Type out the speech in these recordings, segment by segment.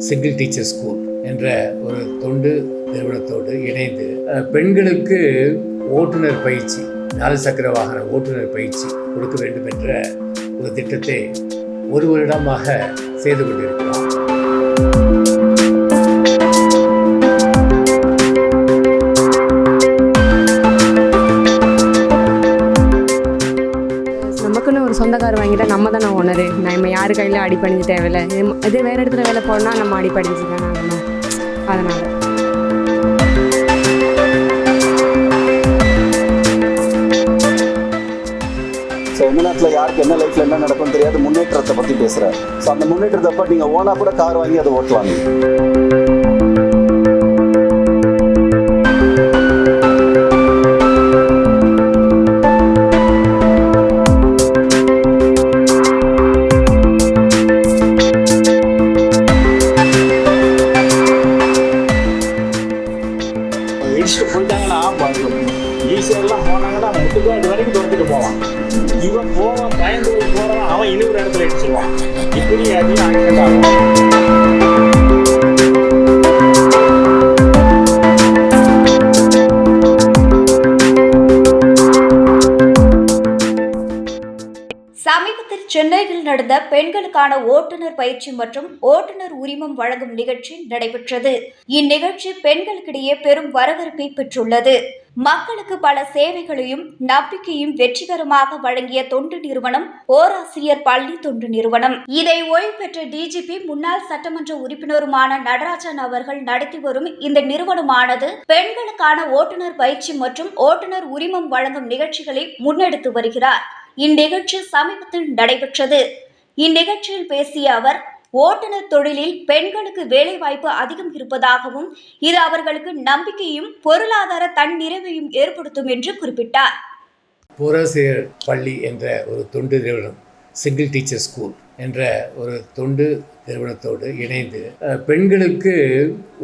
Single teacher school என்ற ஒரு தொண்டு நிறுவனத்தோடு இணைந்து பெண்களுக்கு ஓட்டுநர் பயிற்சி நாலு சக்கர வாகன ஓட்டுநர் பயிற்சி கொடுக்க வேண்டும் என்ற ஒரு திட்டத்தை ஒரு வருடமாக செய்து கொண்டிருக்கிறோம் நமக்குன்னு சொந்த கார் வாங்கிட்டா நம்ம தானே ஓனரு? நம்ம யார் கையில் அடிப்பணிஞ்சு தேவையில்லை. இது- இதே வேறு இடத்துல வேலை போனால் நம்ம அடிப்பணிஞ்சு தானே ஆகணும். அதனால். ஸோ யாருக்கு என்ன லைஃப்பில் என்ன நடக்கும் தெரியாது முன்னேற்றத்தை பற்றி பேசுகிறேன் ஸோ அந்த முன்னேற்றத்தப்ப நீங்கள் ஓனா கூட கார் வாங்கி அதை ஓட்டுவாங்க. இவன் போவான் பயந்து போறான். அவன் இன்னொரு இடத்துல இடிச்சிருவான். இப்படி அதிகம் ஆக்சிடென்ட் ஆகும். சென்னையில் நடந்த பெண்களுக்கான ஓட்டுநர் பயிற்சி மற்றும் ஓட்டுநர் உரிமம் வழங்கும் நிகழ்ச்சி நடைபெற்றது. இந்நிகழ்ச்சி பெண்களுக்கிடையே பெரும் வரவேற்பை பெற்றுள்ளது. மக்களுக்கு பல சேவைகளையும் நம்பிக்கையும் வெற்றிகரமாக வழங்கிய தொண்டு நிறுவனம் ஓராசிரியர் பள்ளி தொண்டு நிறுவனம். இதை ஓய்வு பெற்ற டிஜிபி முன்னாள் சட்டமன்ற உறுப்பினருமான நடராஜன் அவர்கள் நடத்தி வரும் இந்த நிறுவனமானது பெண்களுக்கான ஓட்டுநர் பயிற்சி மற்றும் ஓட்டுநர் உரிமம் வழங்கும் நிகழ்ச்சிகளை முன்னெடுத்து வருகிறார். இந்நிகழ்ச்சி சமீபத்தில் நடைபெற்றது. இந்நிகழ்ச்சியில் பேசிய அவர் ஓட்டுநர் தொழிலில் பெண்களுக்கு வேலைவாய்ப்பு அதிகம் இருப்பதாகவும் இது அவர்களுக்கு நம்பிக்கையும் பொருளாதார தன்னிறைவையும் ஏற்படுத்தும் என்று குறிப்பிட்டார். போராசிரியர் பள்ளி என்ற ஒரு தொண்டு நிறுவனம் சிங்கிள் டீச்சர் ஸ்கூல் என்ற ஒரு தொண்டு நிறுவனத்தோடு இணைந்து பெண்களுக்கு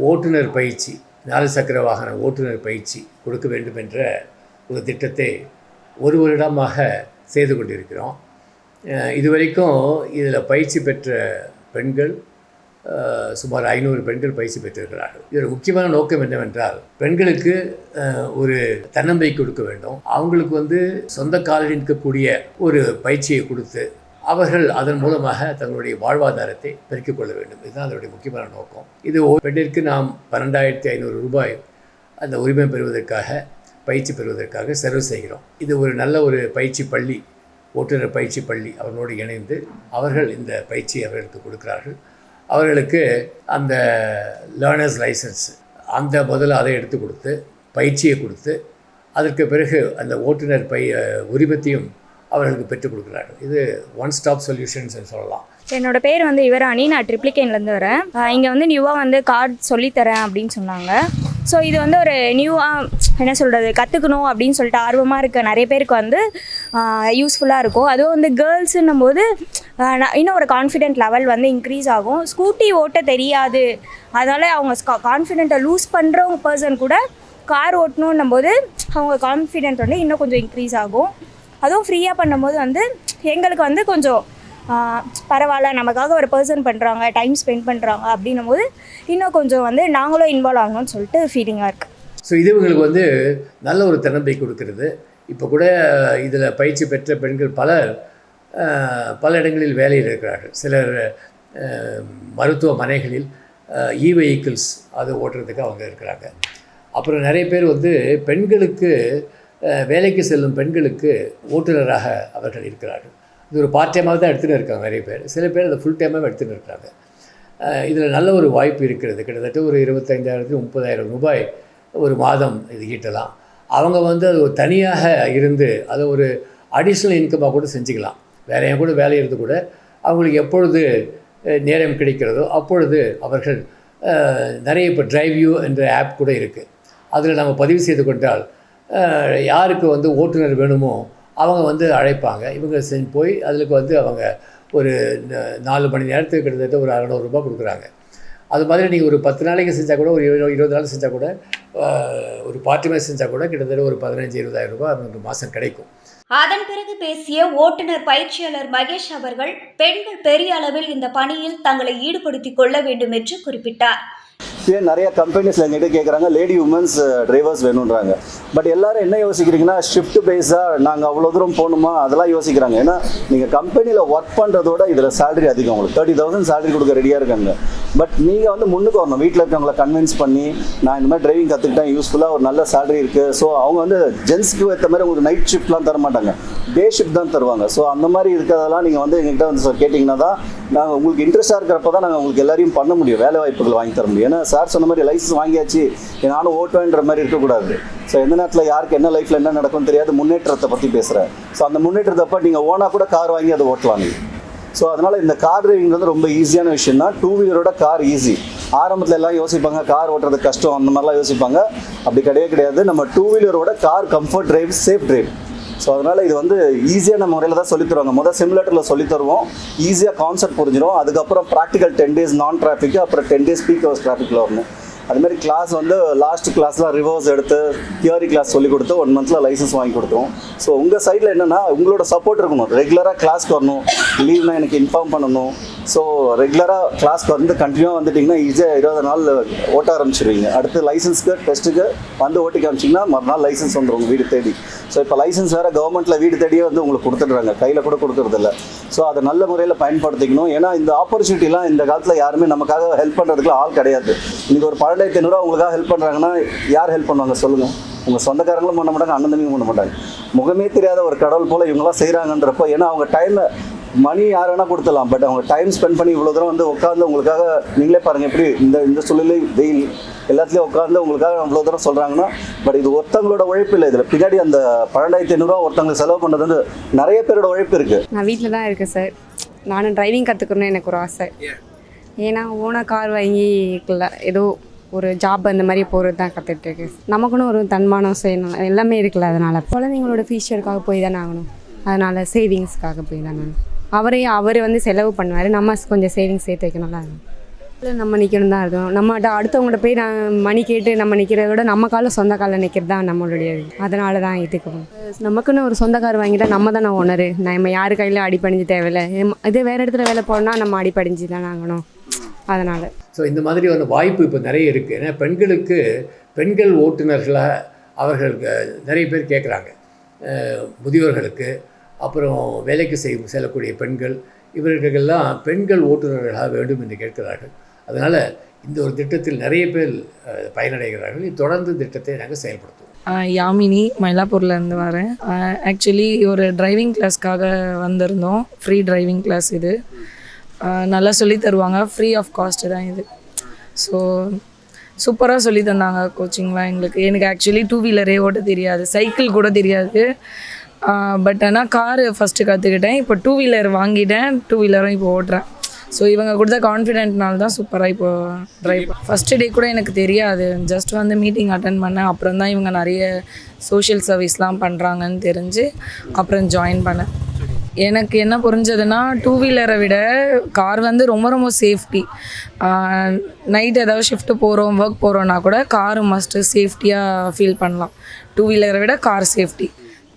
ஓட்டுநர் பயிற்சி நாலு சக்கர வாகன ஓட்டுநர் பயிற்சி கொடுக்க வேண்டும் என்ற ஒரு திட்டத்தை ஒரு வருடமாக செய்து கொண்டிருக்கிறோம். இதுவரைக்கும் இதில் பயிற்சி பெற்ற பெண்கள் சுமார் ஐநூறு பெண்கள் பயிற்சி பெற்றிருக்கிறார்கள். இதில் முக்கியமான நோக்கம் என்னவென்றால் பெண்களுக்கு ஒரு தன்னம்பிக்கை கொடுக்க வேண்டும். அவங்களுக்கு வந்து சொந்த காலில் நிற்கக்கூடிய ஒரு பயிற்சியை கொடுத்து அவர்கள் அதன் மூலமாக தங்களுடைய வாழ்வாதாரத்தை பெருக்கிக் கொள்ள வேண்டும். இதுதான் அதனுடைய முக்கியமான நோக்கம். இது ஒரு பெண்ணிற்கு நாம் பன்னெண்டாயிரத்தி ஐநூறு ரூபாய் அந்த உரிமை பெறுவதற்காக பயிற்சி பெறுவதற்காக செலவு செய்கிறோம். இது ஒரு நல்ல ஒரு பயிற்சி பள்ளி ஓட்டுநர் பயிற்சி பள்ளி அவர்களோடு இணைந்து அவர்கள் இந்த பயிற்சியை அவர்களுக்கு கொடுக்கிறார்கள். அவர்களுக்கு அந்த லேர்னர்ஸ் லைசன்ஸ் அந்த முதல்ல அதை எடுத்து கொடுத்து பயிற்சியை கொடுத்து அதற்கு பிறகு அந்த ஓட்டுநர் பை உரிமத்தையும் அவர்களுக்கு பெற்றுக் கொடுக்குறாங்க இது ஒன் ஸ்டாப் சொல்யூஷன்ஸ் சொல்லலாம். என்னோட பேர் வந்து இவராணி. நான் ட்ரிப்ளிகேன்லேருந்து வரேன். இங்கே வந்து நியூவாக வந்து கார்டு சொல்லித்தரேன் அப்படின்னு சொன்னாங்க. ஸோ இது வந்து ஒரு நியூவாக என்ன சொல்கிறது கற்றுக்கணும் அப்படின்னு சொல்லிட்டு ஆர்வமாக இருக்க நிறைய பேருக்கு வந்து யூஸ்ஃபுல்லாக இருக்கும். அதுவும் வந்து கேர்ள்ஸுன்னும் போது நான் இன்னும் ஒரு கான்ஃபிடென்ட் லெவல் வந்து இன்க்ரீஸ் ஆகும். ஸ்கூட்டி ஓட்ட தெரியாது. அதனால் அவங்க கான்ஃபிடென்ட்டை லூஸ் பண்ணுறவங்க பர்சன் கூட கார் ஓட்டணுன்னும் போது அவங்க கான்ஃபிடென்ட் வந்து இன்னும் கொஞ்சம் இன்க்ரீஸ் ஆகும். அதுவும் ஃப்ரீயாக பண்ணும்போது வந்து எங்களுக்கு வந்து கொஞ்சம் பரவாயில்ல நமக்காக ஒரு பர்சன் பண்ணுறாங்க டைம் ஸ்பெண்ட் பண்ணுறாங்க அப்படின்னும் போது இன்னும் கொஞ்சம் வந்து நாங்களும் இன்வால்வ் ஆகணும்னு சொல்லிட்டு ஃபீலிங்காக இருக்குது ஸோ இது இவங்களுக்கு வந்து நல்ல ஒரு தன்னம்பிக்கை கொடுக்கறது. இப்போ கூட இதில் பயிற்சி பெற்ற பெண்கள் பலர் பல இடங்களில் வேலையில் இருக்கிறார்கள். சிலர் மருத்துவமனைகளில் இ வெஹிக்கிள்ஸ் அது ஓட்டுறதுக்கு அவங்க இருக்கிறாங்க. அப்புறம் நிறைய பேர் வந்து பெண்களுக்கு வேலைக்கு செல்லும் பெண்களுக்கு ஓட்டுநராக அவர்கள் இருக்கிறார்கள். இது ஒரு பார்ட் டைமாக தான் எடுத்துகிட்டு இருக்காங்க நிறைய பேர். சில பேர் அதை ஃபுல் டைமாக எடுத்துகிட்டு இருக்காங்க. இதில் நல்ல ஒரு வாய்ப்பு இருக்கிறது. கிட்டத்தட்ட ஒரு இருபத்தைந்தாயிரத்து முப்பதாயிரம் ரூபாய் ஒரு மாதம் இது ஈட்டலாம் அவங்க வந்து அது ஒரு தனியாக இருந்து அதை ஒரு அடிஷ்னல் இன்கமாக கூட செஞ்சுக்கலாம். வேற என் கூட வேலை இருந்து கூட அவங்களுக்கு எப்பொழுது நேரம் கிடைக்கிறதோ அப்பொழுது அவர்கள் நிறைய இப்போ டிரைவ்யூ என்ற ஆப் கூட இருக்குது அதில் நம்ம பதிவு செய்து கொண்டால் யாருக்கு வந்து ஓட்டுநர் வேணுமோ அவங்க வந்து அழைப்பாங்க. இவங்க செஞ்சு போய் அதுக்கு வந்து அவங்க ஒரு ந- நாலு மணி நேரத்துக்கு கிட்டத்தட்ட ஒரு அறநூறுபா கொடுக்குறாங்க. அது மாதிரி நீங்கள் ஒரு பத்து நாளைக்கு செஞ்சால் கூட ஒரு இருபது இருபது நாள் செஞ்சால் கூட ஒரு பார்ட்டி மேட்ச் செஞ்சால் கூட கிட்டத்தட்ட ஒரு பதினஞ்சு இருபதாயிரம் ரூபாய் ஒரு மாதம் கிடைக்கும். அதன் பிறகு பேசிய ஓட்டுநர் பயிற்சியாளர் மகேஷ் அவர்கள் பெண்கள் பெரிய அளவில் இந்த பணியில் தங்களை ஈடுபடுத்திக் கொள்ள வேண்டும் என்று குறிப்பிட்டார். இப்பயே நிறைய கம்பெனிஸில் எங்கிட்ட கேட்குறாங்க லேடி உமன்ஸ் டிரைவர்ஸ் uh, வேணுன்றாங்க பட் எல்லாரும் என்ன யோசிக்கிறீங்கன்னா ஷிஃப்ட் பேஸாக நாங்கள் அவ்வளோ தூரம் போகணுமா? அதெல்லாம் யோசிக்கிறாங்க. ஏன்னா நீங்கள் கம்பெனியில் ஒர்க் பண்ணுறதோட இதில் சேலரி அதிகம். உங்களுக்கு தேர்ட்டி தௌசண்ட் சேலரி கொடுக்க ரெடியாக இருக்காங்க. பட் நீங்கள் வந்து முன்னுக்கு வரணும். வீட்டில் இருக்கவங்களை கன்வின்ஸ் பண்ணி நான் இந்த மாதிரி டிரைவிங் கற்றுக்கிட்டேன் யூஸ்ஃபுல்லாக ஒரு நல்ல சேலரி இருக்குது ஸோ அவங்க வந்து ஜென்ஸ்க்கு ஏற்ற மாதிரி உங்களுக்கு நைட் ஷிஃப்ட்லாம் தர மாட்டாங்க. டே ஷிஃப்ட் தான் தருவாங்க. ஸோ அந்த மாதிரி இருக்கிறதெல்லாம் நீங்கள் வந்து எங்ககிட்ட வந்து கேட்டிங்கன்னா தான் நாங்கள் உங்களுக்கு இன்ட்ரெஸ்ட்டாக இருக்கிறப்ப தான் நாங்கள் உங்களுக்கு எல்லாரையும் பண்ண முடியும். வேலை வாய்ப்புகள் வாங்கி தர முடியும். ஏன்னா சார் சொன்ன மாதிரி லைசன்ஸ் வாங்கியாச்சு. நானும் ஓட்டுவேன்ற மாதிரி இருக்கக்கூடாது. ஸோ எந்த நேரத்தில் யாருக்கு என்ன லைஃப்பில் என்ன நடக்கும்னு தெரியாது. முன்னேற்றத்தை பற்றி பேசுகிறேன் ஸோ அந்த முன்னேற்றத்தப்போ நீங்கள் ஓனாக கூட கார் வாங்கி அதை ஓட்டலாம் நீங்கள் ஸோ அதனால் இந்த கார் டிரைவிங் வந்து ரொம்ப ஈஸியான விஷயம் தான் டூ வீலரோட கார் ஈஸி ஆரம்பத்தில் எல்லாம் யோசிப்பாங்க கார் ஓட்டுறது கஷ்டம் அந்த மாதிரிலாம் யோசிப்பாங்க. அப்படி கிடையவே கிடையாது. நம்ம two வீலரோட car comfort drive safe drive so அதனால் இது வந்து ஈஸியான முறையில் தான் சொல்லி தருவாங்க. முதல் சிமுலேட்டரில் சொல்லி தருவோம். ஈஸியாக கான்செப்ட் புரிஞ்சிடும் அதுக்கப்புறம் ப்ராக்டிக்கல் டென் டேஸ் நான் டிராஃபிக்கு அப்புறம் டென் டேஸ் பீக் ஹவர்ஸ் டிராஃபிக்கில் வரணும். அதுமாதிரி கிளாஸ் வந்து லாஸ்ட் கிளாஸ்லாம் ரிவர்ஸ் எடுத்து தியரி கிளாஸ் சொல்லி கொடுத்து ஒன் மந்த்தில் லைசன்ஸ் வாங்கி கொடுத்தோம் ஸோ உங்கள் சைடில் என்னென்னா உங்களோட சப்போர்ட் இருக்கணும். ரெகுலராக கிளாஸ்க்கு வரணும். லீவ்னால் எனக்கு இன்ஃபார்ம் பண்ணணும். ஸோ ரெகுலராக கிளாஸ்க்கு வந்து கண்டினியூவாக வந்துட்டிங்கன்னா ஈஸியாக இருபது நாள் ஓட்ட ஆரம்பிச்சிருவீங்க. அடுத்து லைசன்ஸ்க்கு டெஸ்ட்டுக்கு வந்து ஓட்டி காமிச்சிங்கன்னா மறுநாள் லைசன்ஸ் வந்துடும் உங்கள் வீடு தேடி. ஸோ இப்போ லைசன்ஸ் வேறு கவர்மெண்ட்டில் வீடு தேடியே வந்து உங்களுக்கு கொடுத்துட்றாங்க. கையில் கூட கொடுக்கறதில்ல ஸோ அதை நல்ல முறையில் பயன்படுத்திக்கணும். ஏன்னா இந்த ஆப்பர்ச்சுனிட்டிலாம் இந்த காலத்தில் யாருமே நமக்காக ஹெல்ப் பண்ணுறதுக்குலாம் ஆள் கிடையாது. இன்றைக்கி ஒரு பன்னெண்டாயிரத்தி ஐநூறுரூவா உங்களுக்காக ஹெல்ப் பண்ணுறாங்கன்னா யார் ஹெல்ப் பண்ணுவாங்க சொல்லுங்கள் உங்கள் சொந்தக்காரங்களும் பண்ண மாட்டாங்க அண்ணன் தம்பியும் பண்ண மாட்டாங்க. முகமே தெரியாத ஒரு கடவுள் போல் இவங்களாம் செய்கிறாங்கன்றப்போ ஏன்னா அவங்க டைமை மணி யார் வேணால் கொடுத்துடலாம். பட் அவங்க டைம் ஸ்பெண்ட் பண்ணி இவ்வளோ தூரம் வந்து உட்காந்து உங்களுக்காக நீங்களே பாருங்கள் எப்படி இந்த இந்த சூழ்நிலை வெயில் எல்லாத்துலேயும் உட்காந்து உங்களுக்காக அவ்வளோ தூரம் சொல்கிறாங்கன்னா பட் இது ஒருத்தவங்களோட உழைப்பு இல்லை. இதில் பின்னாடி அந்த பன்னெண்டாயிரத்தி ஐநூறுரூவா ஒருத்தவங்களுக்கு செலவு பண்ணுறது வந்து நிறைய பேரோட உழைப்பு இருக்குது நான் வீட்டில் தான் இருக்கேன் சார் நானும் டிரைவிங் கற்றுக்கணும்னு எனக்கு ஒரு ஆசை. ஏன்னா ஓனாக கார் வாங்கி இருக்கல ஏதோ ஒரு ஜாப் அந்த மாதிரி போகிறது தான் கற்றுட்டு இருக்கு நமக்குன்னு ஒரு தன்மானம் செய்யணும் எல்லாமே இருக்குல்ல அதனால். குழந்தைங்களோட ஃபியூச்சருக்காக போய் தானே ஆகணும். அதனால் சேவிங்ஸ்க்காக போய் தானே அவரையும் அவர் வந்து செலவு பண்ணுவார். நம்ம கொஞ்சம் சேவிங்ஸ் சேர்த்து வைக்கணும்ல. இல்லை நம்ம நிற்கணும் தான் இருக்கும் நம்மகிட்ட அடுத்தவங்கள்ட்ட போய் நான் மணி கேட்டு நம்ம நிற்கிறத விட நம்ம காலில் சொந்த காலில் நிற்கிறது தான் நம்மளுடைய அதனால தான் இதுக்கு நமக்குன்னு ஒரு சொந்த கார் வாங்கிட்டா நம்ம தானே ஓனர் நம்ம யார் கையில் அடிப்படைஞ்சு தேவையில்லை. இதே வேறு இடத்துல வேலை போனால் நம்ம அடிப்படைஞ்சு தானே ஆகணும். அதனால். ஸோ இந்த மாதிரி ஒரு வாய்ப்பு இப்போ நிறைய இருக்குது ஏன்னா பெண்களுக்கு பெண்கள் ஓட்டுநர்களாக அவர்கள் நிறைய பேர் கேட்குறாங்க முதியோர்களுக்கு. அப்புறம் வேலைக்கு செய்யும் செல்லக்கூடிய பெண்கள் இவர்களுக்கெல்லாம் பெண்கள் ஓட்டுநர்களாக வேண்டும் என்று கேட்கிறார்கள். அதனால் இந்த ஒரு திட்டத்தில் நிறைய பேர் பயனடைகிறார்கள். தொடர்ந்து திட்டத்தை நாங்கள் செயல்படுத்துவோம். யாமினி மயிலாப்பூர்லேருந்து வரேன். ஆக்சுவலி ஒரு டிரைவிங் கிளாஸ்க்காக வந்திருந்தோம். ஃப்ரீ டிரைவிங் கிளாஸ் இது. நல்லா சொல்லி தருவாங்க. ஃப்ரீ ஆஃப் காஸ்ட் தான் இது. ஸோ சூப்பராக சொல்லி தந்தாங்க கோச்சிங்லாம் எங்களுக்கு. எனக்கு ஆக்சுவலி டூ வீலரே ஓட்ட தெரியாது. சைக்கிள் கூட தெரியாது. பட் ஆனால் காரு ஃபஸ்ட்டு கற்றுக்கிட்டேன் இப்போ டூ வீலர் வாங்கிட்டேன். டூ வீலரும் இப்போ ஓட்டுறேன். ஸோ இவங்க கொடுத்த கான்ஃபிடென்ட்னால தான் சூப்பராக இப்போ ட்ரைவ் ஃபஸ்ட்டு டே கூட எனக்கு தெரியாது. ஜஸ்ட் வந்து மீட்டிங் அட்டன் பண்ணேன். அப்புறம் தான் இவங்க நிறைய சோஷியல் சர்வீஸ்லாம் பண்ணுறாங்கன்னு தெரிஞ்சு அப்புறம் ஜாயின் பண்ணேன். எனக்கு என்ன புரிஞ்சதுன்னா டூ வீலரை விட கார் வந்து ரொம்ப ரொம்ப சேஃப்டி நைட் ஏதாவது ஷிஃப்ட்டு போகிறோம் ஒர்க் போகிறோன்னா கூட கார் மஸ்ட்டு சேஃப்டியாக ஃபீல் பண்ணலாம். டூ வீலரை விட கார் சேஃப்டி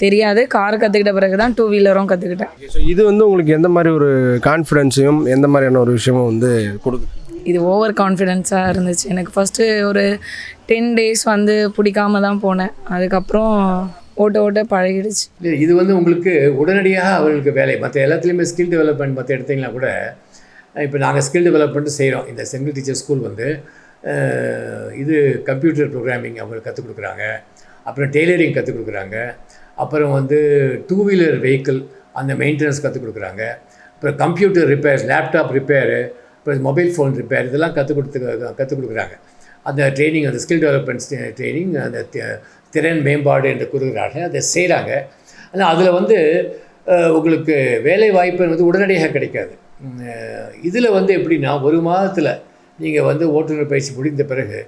தெரியாது. கார் கற்றுக்கிட்ட பிறகு தான் டூ வீலரும் கற்றுக்கிட்டேன் ஸோ இது வந்து உங்களுக்கு எந்த மாதிரி ஒரு கான்ஃபிடென்ஸையும் எந்த மாதிரியான ஒரு விஷயமும் வந்து கொடுக்குது? இது ஓவர் கான்ஃபிடென்ஸாக இருந்துச்சு. எனக்கு ஃபஸ்ட்டு ஒரு டென் டேஸ் வந்து பிடிக்காம தான் போனேன். அதுக்கப்புறம் ஓட்ட ஓட்ட பழகிடுச்சு. இது வந்து உங்களுக்கு உடனடியாக அவர்களுக்கு வேலை. மற்ற எல்லாத்துலேயுமே ஸ்கில் டெவலப்மெண்ட் மற்ற எடுத்தீங்கன்னா கூட இப்போ நாங்கள் ஸ்கில் டெவலப்மெண்ட் செய்கிறோம் இந்த செங்கல் டீச்சர் ஸ்கூல் வந்து இது கம்ப்யூட்டர் ப்ரோக்ராமிங் அவங்களுக்கு கற்றுக் கொடுக்குறாங்க. அப்புறம் டெய்லரிங் கற்றுக் கொடுக்குறாங்க. அப்புறம் வந்து டூ வீலர் வெஹிக்கிள் அந்த மெயின்டெனன்ஸ் கற்றுக் கொடுக்குறாங்க. அப்புறம் கம்ப்யூட்டர் ரிப்பேர் லேப்டாப் ரிப்பேரு அப்புறம் மொபைல் ஃபோன் ரிப்பேர் இதெல்லாம் கற்றுக் கொடுத்து கற்றுக் கொடுக்குறாங்க. அந்த ட்ரைனிங் அந்த ஸ்கில் டெவலப்மெண்ட் ட்ரைனிங் அந்த திறன் மேம்பாடு என்று கூறுகிறார்கள். அதை செய்கிறாங்க ஆனால் அதில் வந்து உங்களுக்கு வேலை வாய்ப்பு வந்து உடனடியாக கிடைக்காது. இதில் வந்து எப்படின்னா ஒரு மாதத்தில் நீங்கள் வந்து ஓட்டுநர் பயிற்சி முடிந்த பிறகு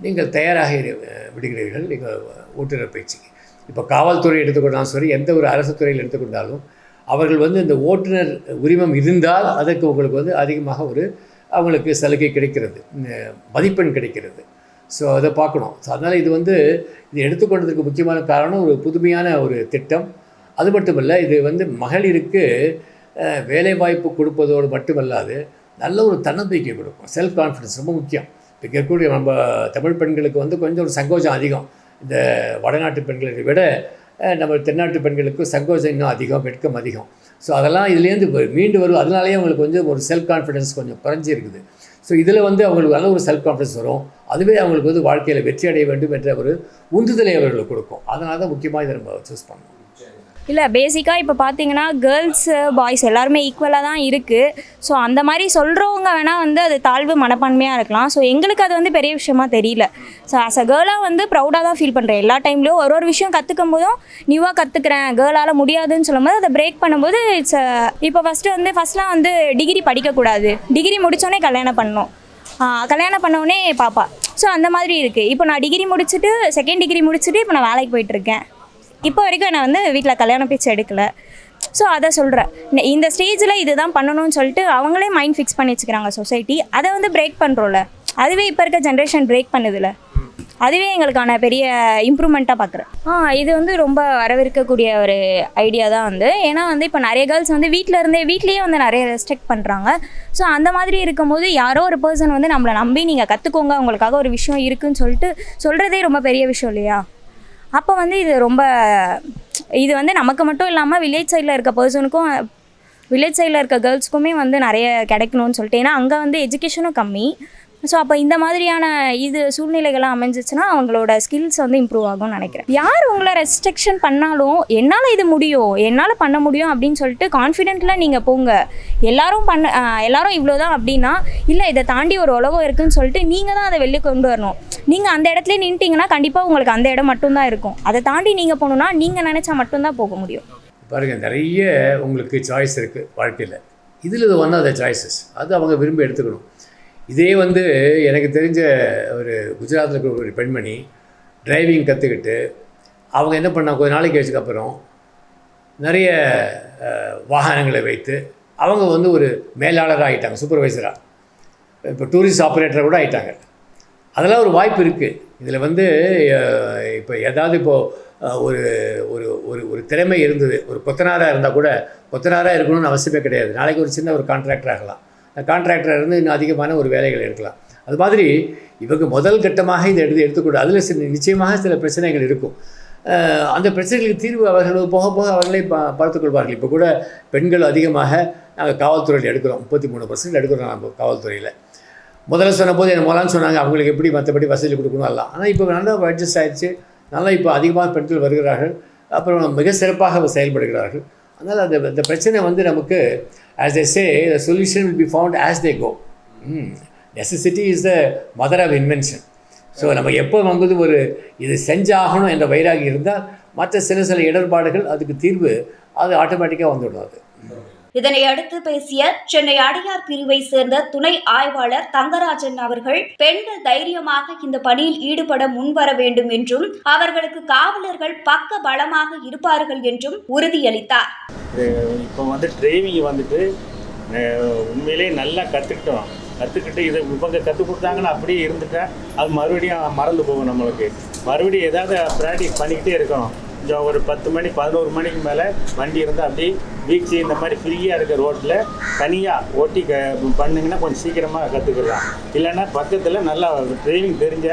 நீங்கள் தயாராக இரு- விடுகிறீர்கள். நீங்கள் ஓட்டுநர் பயிற்சிக்கு இப்போ காவல்துறை எடுத்துக்கொண்டாலும் சரி எந்த ஒரு அரசு துறையில் எடுத்துக்கொண்டாலும் அவர்கள் வந்து இந்த ஓட்டுநர் உரிமம் இருந்தால் அதற்கு உங்களுக்கு வந்து அதிகமாக ஒரு அவங்களுக்கு சலுகை கிடைக்கிறது மதிப்பெண் கிடைக்கிறது. ஸோ அதை பார்க்கணும். ஸோ அதனால் இது வந்து இது எடுத்துக்கொண்டதுக்கு முக்கியமான காரணம் ஒரு புதுமையான ஒரு திட்டம். அது மட்டுமல்ல இது வந்து மகளிருக்கு வேலைவாய்ப்பு கொடுப்பதோடு மட்டுமல்லாது நல்ல ஒரு தன்னம்பிக்கை கொடுக்கும். செல்ஃப் கான்ஃபிடன்ஸ் ரொம்ப முக்கியம். இப்போ இருக்கக்கூடிய நம்ம தமிழ் பெண்களுக்கு வந்து கொஞ்சம் ஒரு சங்கோஜம் அதிகம். இந்த வடநாட்டு பெண்களை விட நம்ம தென்னாட்டு பெண்களுக்கு சங்கோஜம் இன்னும் அதிகம் வெட்கம் அதிகம். ஸோ அதெல்லாம் இதுலேருந்து மீண்டு வரும். அதனாலேயே அவங்களுக்கு கொஞ்சம் ஒரு செல்ஃப் கான்ஃபிடன்ஸ் கொஞ்சம் குறைஞ்சி இருக்குது ஸோ இதில் வந்து அவங்களுக்கு நல்ல ஒரு செல்ஃப் கான்ஃபிடன்ஸ் வரும். அதுவே அவங்களுக்கு வந்து வாழ்க்கையில் வெற்றி அடைய வேண்டும் என்ற ஒரு உந்துதலை அவர்களுக்கு கொடுக்கும். அதனால தான் முக்கியமாக இதை நம்ம சூஸ் பண்ணணும். இல்லை பேசிக்காக இப்போ பார்த்தீங்கன்னா கேர்ள்ஸு பாய்ஸ் எல்லாருமே ஈக்குவலாக தான் இருக்குது ஸோ அந்த மாதிரி சொல்கிறவங்க வேணால் வந்து அது தாழ்வு மனப்பான்மையாக இருக்கலாம். ஸோ எங்களுக்கு அது வந்து பெரிய விஷயமா தெரியல. ஸோ ஆஸ் அ கேர்ளாக வந்து ப்ரௌடாக தான் ஃபீல் பண்ணுறேன் எல்லா டைம்லையும் ஒரு ஒரு விஷயம் கற்றுக்கும் போதும் நியூவாக கற்றுக்குறேன் கேர்ளால் முடியாதுன்னு சொல்லும்போது அதை பிரேக் பண்ணும்போது இட்ஸ் இப்போ ஃபஸ்ட்டு வந்து ஃபஸ்ட்லாம் வந்து டிகிரி படிக்கக்கூடாது டிகிரி முடித்தோடனே கல்யாணம் பண்ணணும். கல்யாணம் பண்ணோடனே பாப்பா. ஸோ அந்த மாதிரி இருக்குது இப்போ நான் டிகிரி முடிச்சுட்டு செகண்ட் டிகிரி முடிச்சுட்டு இப்போ நான் வேலைக்கு போயிட்டுருக்கேன் இப்போ வரைக்கும் நான் வந்து வீட்டில் கல்யாண பேச்சு எடுக்கல. ஸோ அதை சொல்கிறேன் இந்த ஸ்டேஜில் இதுதான் பண்ணணும்னு சொல்லிட்டு அவங்களே மைண்ட் ஃபிக்ஸ் பண்ணி வச்சுக்கிறாங்க சொசைட்டி அதை வந்து பிரேக் பண்ணுறோம்ல அதுவே இப்போ இருக்க ஜென்ரேஷன் பிரேக் பண்ணுதுல்ல அதுவே எங்களுக்கான பெரிய இம்ப்ரூவ்மெண்ட்டாக பார்க்குறேன் ஆ இது வந்து ரொம்ப வரவிருக்கக்கூடிய ஒரு ஐடியா தான் வந்து. ஏன்னா வந்து இப்போ நிறைய கேர்ள்ஸ் வந்து வீட்டில் இருந்தே வீட்லேயே வந்து நிறைய ரெஸ்ட்ரிக்ட் பண்ணுறாங்க ஸோ அந்த மாதிரி இருக்கும்போது யாரோ ஒரு பர்சன் வந்து நம்மளை நம்பி நீங்கள் கற்றுக்கோங்க உங்களுக்காக ஒரு விஷயம் இருக்குன்னு சொல்லிட்டு சொல்கிறதே ரொம்ப பெரிய விஷயம் இல்லையா? அப்போ வந்து இது ரொம்ப இது வந்து நமக்கு மட்டும் இல்லாமல் வில்லேஜ் சைடில் இருக்க பர்சனுக்கும் வில்லேஜ் சைடில் இருக்க கேர்ள்ஸ்க்குமே வந்து நிறைய கிடைக்கணும்னு சொல்லிட்டு. ஏன்னா அங்கே வந்து எஜுகேஷனும் கம்மி. ஸோ அப்போ இந்த மாதிரியான இது சூழ்நிலைகள்லாம் அமைஞ்சிச்சுன்னா அவங்களோட ஸ்கில்ஸ் வந்து இம்ப்ரூவ் ஆகும்னு நினைக்கிறேன். யார் உங்களை ரெஸ்ட்ரிக்ஷன் பண்ணாலும் என்னால் இது முடியும் என்னால் பண்ண முடியும் அப்படின்னு சொல்லிட்டு கான்ஃபிடென்ட்டில் நீங்கள் போங்க. எல்லாரும் பண்ண எல்லாரும் இவ்வளோ தான் அப்படின்னா இல்லை இதை தாண்டி ஒரு உலகம் இருக்குன்னு சொல்லிட்டு நீங்கள் தான் அதை வெளியே கொண்டு வரணும். நீங்கள் அந்த இடத்துல நின்ட்டிங்கன்னா கண்டிப்பாக உங்களுக்கு அந்த இடம் மட்டும்தான் இருக்கும். அதை தாண்டி நீங்கள் போகணுன்னா நீங்கள் நினச்சா மட்டும்தான் போக முடியும். பாருங்கள் நிறைய உங்களுக்கு சாய்ஸ் இருக்குது வாழ்க்கையில். இதில் இது ஒன் ஆஃப் த சாய்ஸஸ் அது அவங்க விரும்பி எடுத்துக்கணும். இதே வந்து எனக்கு தெரிஞ்ச ஒரு குஜராத்தில் இருக்கிற ஒரு பெண்மணி டிரைவிங் கற்றுக்கிட்டு அவங்க என்ன பண்ணாங்க கொஞ்ச நாளைக்கு கழிச்சுக்கு அப்புறம் நிறைய வாகனங்களை வைத்து அவங்க வந்து ஒரு மேலாளராக ஆகிட்டாங்க சூப்பர்வைசராக இப்போ டூரிஸ்ட் ஆப்ரேட்டராக கூட ஆகிட்டாங்க அதெல்லாம் ஒரு வாய்ப்பு இருக்குது இதில் வந்து இப்போ ஏதாவது இப்போது ஒரு ஒரு ஒரு ஒரு திறமை இருந்தது. ஒரு கொத்தனாராக இருந்தால் கூட கொத்தனாராக இருக்கணும்னு அவசியமே கிடையாது. நாளைக்கு ஒரு சின்ன ஒரு கான்ட்ராக்டர் ஆகலாம். கான்ட்ராக்டராக இருந்து இன்னும் அதிகமான ஒரு வேலைகள் இருக்கலாம் அது மாதிரி இவங்க முதல் கட்டமாக இதை எடுத்து எடுத்துக்கூடாது அதில் சில நிச்சயமாக சில பிரச்சனைகள் இருக்கும். அந்த பிரச்சனைகளுக்கு தீர்வு அவர்கள் போக போக அவர்களே ப பார்த்துக்கொள்வார்கள் இப்போ கூட பெண்கள் அதிகமாக நாங்கள் காவல்துறையில் எடுக்கிறோம். முப்பத்தி மூணு பர்சன்ட் எடுக்கிறோம் நம்ம காவல்துறையில். முதல்ல சொன்னபோது என்ன முதலான்னு சொன்னாங்க அவங்களுக்கு எப்படி மற்றபடி வசதி கொடுக்கணும்? எல்லாம் ஆனால் இப்போ நல்லா அட்ஜஸ்ட் ஆகிடுச்சு நல்லா இப்போ அதிகமாக பெண்கள் வருகிறார்கள். அப்புறம் மிக சிறப்பாக அவர் செயல்படுகிறார்கள். அதனால் அந்த அந்த பிரச்சனை வந்து நமக்கு as a say the solution will be found as they go necessity is the mother of invention so நம்ம எப்போ வந்து ஒரு இது செஞ்சாகணும் என்ற வைராகி இருந்தால் மற்ற சில சில இடர்பாடுகள் அதுக்கு தீர்வு அது ஆட்டோமேட்டிக்காக வந்துவிடும் அது. இதனை அடுத்து பேசிய சென்னை அடையார் பிரிவை சேர்ந்த துணை ஆய்வாளர் தங்கராஜன் அவர்கள் பெண்கள் தைரியமாக இந்த பணியில் ஈடுபட முன்வர வேண்டும் என்றும் அவர்களுக்கு காவலர்கள் பக்க பலமாக இருப்பார்கள் என்றும் உறுதியளித்தார். இப்போ வந்து டிரைவிங் வந்துட்டு உண்மையிலேயே நல்லா கற்றுக்கிட்டோம் கற்றுக்கிட்டு இதை இவங்க கற்றுக் கொடுத்தாங்கன்னு அப்படியே இருந்துட்டா அது மறுபடியும் மறந்து போகும் நம்மளுக்கு. மறுபடியும் ஏதாவது ப்ராக்டிஸ் பண்ணிக்கிட்டே இருக்கணும். கொஞ்சம் ஒரு பத்து மணி பதினோரு மணிக்கு மேலே வண்டி இருந்தால் அப்படியே வீச்சு இந்த மாதிரி ஃப்ரீயாக இருக்க ரோட்டில் தனியாக ஓட்டி க பண்ணிங்கன்னா கொஞ்சம் சீக்கிரமாக கற்றுக்கலாம் இல்லைன்னா பக்கத்தில் நல்லா ட்ரைவிங் தெரிஞ்ச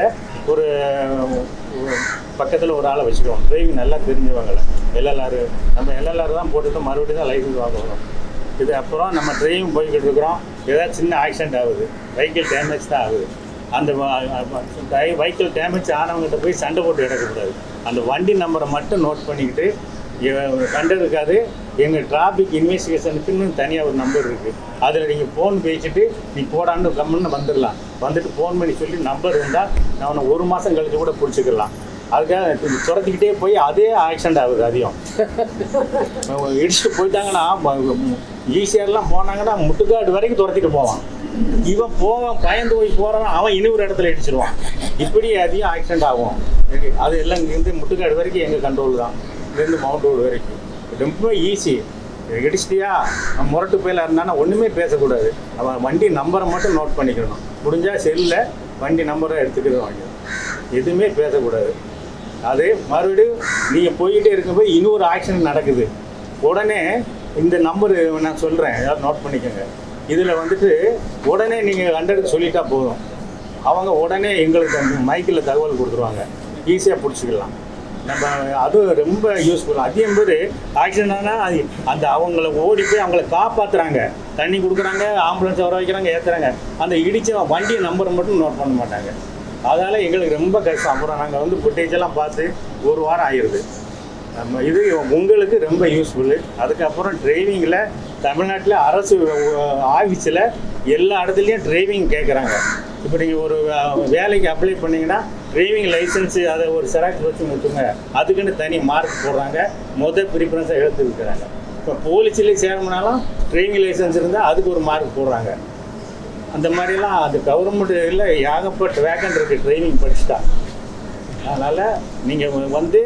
ஒரு பக்கத்தில் ஒரு ஆளை வச்சுக்குவோம் ட்ரைவிங் நல்லா தெரிஞ்சவங்களை. எல்எல்ஆர் நம்ம எல்எல்ஆர் தான் போட்டுட்டு மறுபடியும் தான் லைசன்ஸ் வாங்குவோம் இது அப்புறம் நம்ம ட்ரைவிங் போய்கிட்டு இருக்கிறோம். ஏதாவது சின்ன ஆக்சிடென்ட் ஆகுது. வெஹிக்கிள் டேமேஜ் தான் ஆகுது. அந்த வெஹிக்கிள் டேமேஜ் ஆனவங்ககிட்ட போய் சண்டை போட்டு எடுக்கக்கூடாது. அந்த வண்டி நம்பரை மட்டும் நோட் பண்ணிக்கிட்டு இவ- இருக்காது. எங்கள் டிராஃபிக் இன்வெஸ்டிகேஷனுக்குன்னு தனியாக ஒரு நம்பர் இருக்குது அதில் நீங்கள் ஃபோன் பேசிட்டு நீ போடான்னு கம்முன்னு வந்துடலாம். வந்துட்டு ஃபோன் பண்ணி சொல்லி நம்பர் இருந்தால் நான் உன்னை ஒரு மாதம் கழித்து கூட பிடிச்சிக்கலாம். அதுக்காக துரத்திக்கிட்டே போய் அதே ஆக்சிடென்ட் ஆகுது அதிகம். இடிச்சுட்டு போயிட்டாங்கன்னா ஈஸியாரெலாம் போனாங்கன்னா முட்டுக்காடு வரைக்கும் துரத்திட்டு போவான். இவன் போவான் பயந்து போய் போறான் அவன் இன்னொரு இடத்துல இடிச்சிருவான். இப்படி அதிகம் ஆக்சிடென்ட் ஆகும். அது எல்லாம் இங்கேருந்து முட்டுக்காடு வரைக்கும் எங்கள் கண்ட்ரோல் தான். இங்கேருந்து மவுண்ட் ரோடு வரைக்கும். ரொம்ப ஈஸி இடிச்சிட்டியா? முரட்டு போயில இருந்தானா? ஒன்றுமே பேசக்கூடாது. அவன் வண்டி நம்பரை மட்டும் நோட் பண்ணிக்கணும். முடிஞ்சால் செல்லில் வண்டி நம்பரை எடுத்துக்கிறது வாங்கிடும் எதுவுமே பேசக்கூடாது. அது மறுபடியும் நீங்கள் போய்கிட்டே இருக்கும்போது இன்னொரு ஆக்சிடென்ட் நடக்குது. உடனே இந்த நம்பர் நான் சொல்கிறேன் ஏதாவது நோட் பண்ணிக்கோங்க. இதில் வந்துட்டு உடனே நீங்கள் கண்டெடுத்து சொல்லிட்டா போதும். அவங்க உடனே எங்களுக்கு அந்த மைக்கில் தகவல் கொடுத்துருவாங்க. ஈஸியாக பிடிச்சிக்கலாம். நம்ம அது ரொம்ப யூஸ்ஃபுல் அதே பேர் ஆக்சிடென்ட் ஆனால் அது அந்த அவங்கள ஓடி போய் அவங்கள காப்பாற்றுறாங்க தண்ணி கொடுக்குறாங்க ஆம்புலன்ஸ் வர வைக்கிறாங்க ஏற்றுறாங்க அந்த இடித்த வண்டி நம்பரை மட்டும் நோட் பண்ண மாட்டாங்க. அதனால் எங்களுக்கு ரொம்ப கஷ்டம். அப்புறம் நாங்கள் வந்து ஃபுட்டேஜெல்லாம் எல்லாம் பார்த்து ஒரு வாரம் ஆயிடுது நம்ம இது உங்களுக்கு ரொம்ப யூஸ்ஃபுல்லு அதுக்கப்புறம் ட்ரைவிங்கில் தமிழ்நாட்டில் அரசு ஆஃபீஸில் எல்லா இடத்துலையும் டிரைவிங் கேட்குறாங்க இப்போ நீங்கள் ஒரு வேலைக்கு அப்ளை பண்ணீங்கன்னா டிரைவிங் லைசன்ஸு அதை ஒரு செராக்ஸ் வச்சு விட்டுங்க அதுக்குன்னு தனி மார்க் போடுறாங்க. மொதல் ப்ரிஃபரன்ஸாக எடுத்து விற்கிறாங்க இப்போ போலீஸ்லேயே சேரணும்னாலும் டிரைவிங் லைசன்ஸ் இருந்தால் அதுக்கு ஒரு மார்க் போடுறாங்க. அந்த மாதிரிலாம் அது கவர்மெண்ட்டில் ஏகப்பட்ட வேக்கண்ட் இருக்குது ட்ரைனிங் படிச்சுட்டா. அதனால் நீங்கள் வந்து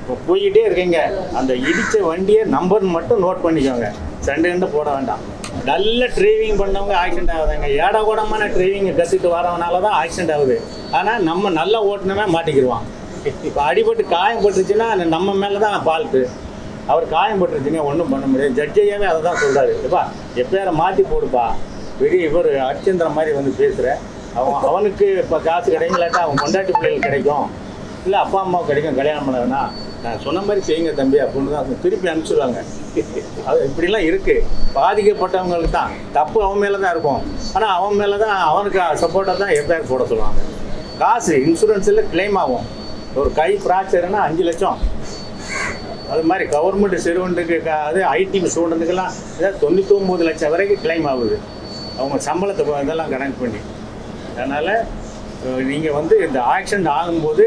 இப்போ போய்கிட்டே இருக்கீங்க. அந்த இடித்த வண்டியை நம்பர் மட்டும் நோட் பண்ணிக்கோங்க. சண்டை கண்டு போட வேண்டாம். நல்ல டிரைவிங் பண்ணவங்க ஆக்சிடென்ட் ஆகுதுங்க ஏட கூடமான டிரைவிங் கற்றுட்டு வரவனால தான் ஆக்சிடென்ட் ஆகுது. ஆனால் நம்ம நல்லா ஓட்டினமே மாட்டிக்கிடுவான் இப்போ அடிபட்டு காயம் பட்டுருச்சுன்னா நம்ம மேலே தான் ஃபால்ட்டு அவர் காயம் பட்டுருச்சுங்க ஒன்றும் பண்ண முடியாது. ஜட்ஜையாவே அதை தான் சொல்கிறாரு எப்பா எப்பயார மாற்றி போடுப்பா. பெரிய இவர் அர்ச்சந்திர மாதிரி வந்து பேசுகிறேன் அவன் அவனுக்கு இப்போ காசு கிடைக்கலாட்டா அவன் கொண்டாட்டி பிள்ளைகள் கிடைக்கும். இல்லை அப்பா அம்மாவுக்கு கிடைக்கும் கல்யாணம் பண்ணதுன்னா நான் சொன்ன மாதிரி செய்யுங்க தம்பி அப்படின்னு தான் திருப்பி அனுப்பிச்சிடுவாங்க. அது இப்படிலாம் இருக்குது பாதிக்கப்பட்டவங்களுக்கு தான். தப்பு அவன் மேலே தான் இருக்கும். ஆனால் அவன் மேலே தான் அவனுக்கு சப்போர்ட்டாக தான் எஃப்ஐஆர் போட சொல்லுவாங்க. காசு இன்சூரன்ஸில் கிளைம் ஆகும். ஒரு கை ஃப்ராக்சர்னா அஞ்சு லட்சம். அது மாதிரி கவர்மெண்ட் சிறுவனுக்கு அது ஐடி ஸ்டூடெண்ட்டுக்கெல்லாம் ஏதாவது தொண்ணூற்றி லட்சம் வரைக்கும் கிளைம் ஆகுது. அவங்க சம்பளத்தை இதெல்லாம் கனெக்ட் பண்ணி. அதனால் நீங்கள் வந்து இந்த ஆக்சிடென்ட் ஆகும்போது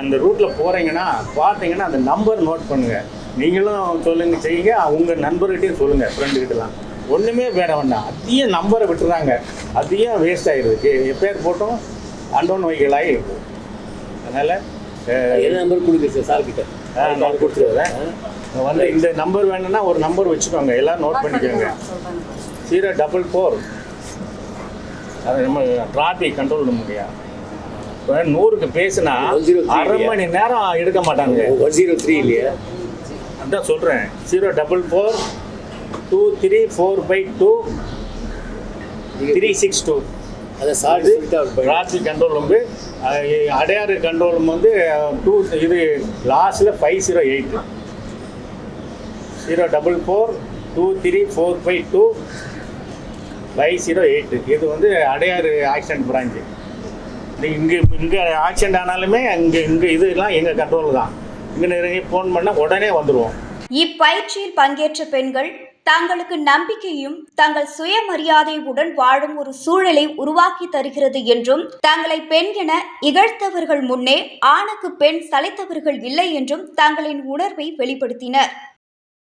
அந்த ரூட்டில் போகிறீங்கன்னா பார்த்தீங்கன்னா அந்த நம்பர் நோட் பண்ணுங்கள் நீங்களும் சொல்லுங்க செய்யுங்க. உங்கள் நண்பர்கிட்டையும் சொல்லுங்கள் ஃப்ரெண்டுக்கிட்டலாம் ஒன்றுமே வேற வேண்டாம். அதையும் நம்பரை விட்டுறாங்க. அதையும் வேஸ்ட் ஆகிடுது எப்பேர் போட்டோம். அண்டோன் வைக்கலாகி இருக்கும் அதனால் நம்பர் கொடுக்குது சார் சார் கிட்ட. நான் கொடுத்துருவேன். வந்து இந்த நம்பர் வேணும்னா ஒரு நம்பர் வச்சுக்கோங்க. எல்லாம் நோட் பண்ணிக்கோங்க. ஜீரோ டபுள் ஃபோர் அது நம்ம டிராஃபிக் கண்ட்ரோல் பண்ண முடியாது இப்போ நூறுக்கு பேசுனா 103 அரை? மணி நேரம் எடுக்க மாட்டாங்க ஒன் ஜீரோ த்ரீ இல்லையா? அதான் சொல்கிறேன் zero double four two three four five two three six two அதை சார் சொல்லிட்டு அவர் போய் டிராஃபிக் கண்ட்ரோல் வந்து அடையாறு கண்ட்ரோல் வந்து டூ இது லாஸ்ட்டில் five zero eight zero double four two three four five two five zero eight இது வந்து அடையாறு ஆக்சிடென்ட் பிரான்ச்சு இங்கே இங்கே ஆக்சிடென்ட் ஆனாலுமே இங்கே இங்கே இதெல்லாம் எங்கள் கண்ட்ரோல் தான். இங்கே நிறைய ஃபோன் பண்ணால் உடனே வந்துடுவோம் இப்பயிற்சியில் பங்கேற்ற பெண்கள் தங்களுக்கு நம்பிக்கையும் தங்கள் சுயமரியாதையுடன் வாழும் ஒரு சூழலை உருவாக்கி தருகிறது என்றும் தங்களை பெண் என இகழ்த்தவர்கள் முன்னே ஆணுக்கு பெண் சளைத்தவர்கள் இல்லை என்றும் தங்களின் உணர்வை வெளிப்படுத்தினர்.